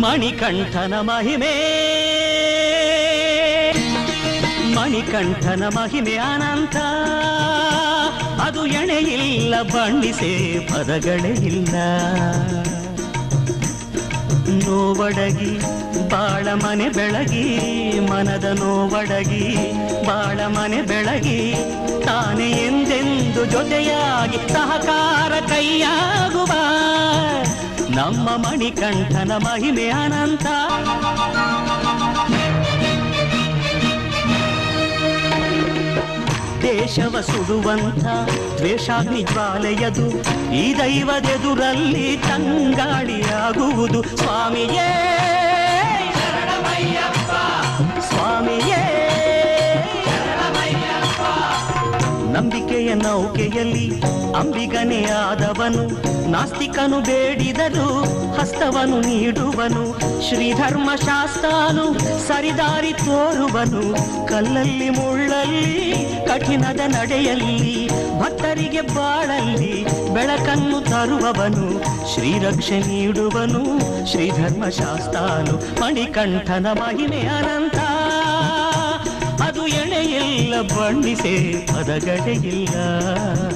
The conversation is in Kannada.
ಮಣಿಕಂಠನ ಮಹಿಮೆ. ಮಣಿಕಂಠನ ಮಹಿಮೆ ಅನಂತ. ಅದು ಎಣೆಯಿಲ್ಲ, ಬಣ್ಣಿಸೆ ಪದಗಳೇ ಇಲ್ಲ ನೋವಡಗಿ, ಬಾಳ ಮನೆ ಬೆಳಗಿ, ಮನದ ನೋವಡಗಿ, ಬಾಳ ಮನೆ ಬೆಳಗಿ, ತಾನೇ ಎಂದೆಂದು ಜೊತೆಯಾಗಿ ಸಹಕಾರ ಕೈಯಾಗುವ. ನಮ್ಮ ಮಣಿಕಂಠನ ಮಹಿಮೆ ಅನಂತ. ದೇಶವ ಸುಡುವಂಥ ದ್ವೇಷಾಗ್ನಿ ಜ್ವಾಲೆಯದು ಈ ದೈವದೆದುರಲ್ಲಿ ತಂಗಾಡಿಯಾಗುವುದು ಸ್ವಾಮಿಯೇ. ನಂಬಿಕೆಯ ನೌಕೆಯಲ್ಲಿ ಅಂಬಿಗನೇ ಆದವನು. ನಾಸ್ತಿಕನು ಬೇಡಿದನು, ಹಸ್ತವನು ನೀಡುವನು. ಶ್ರೀಧರ್ಮ ಶಾಸ್ತ್ರನು ಸರಿದಾರಿ ತೋರುವನು. ಕಲ್ಲಲ್ಲಿ ಮುಳ್ಳಲ್ಲಿ, ಕಠಿಣದ ನಡೆಯಲ್ಲಿ, ಭಕ್ತರಿಗೆ ಬಾಳಲ್ಲಿ ಬೆಳಕನ್ನು ತರುವವನು. ಶ್ರೀರಕ್ಷೆ ನೀಡುವನು ಶ್ರೀಧರ್ಮ ಶಾಸ್ತ್ರನು ಮಣಿಕಂಠನ ಮಹಿಮೆ ಅನಂತ. ಎಣೆಯಿಲ್ಲ ಬಣ್ಣಿಸೆ ಪದಗಡೆಯಿಲ್ಲ ನಮ್ಮ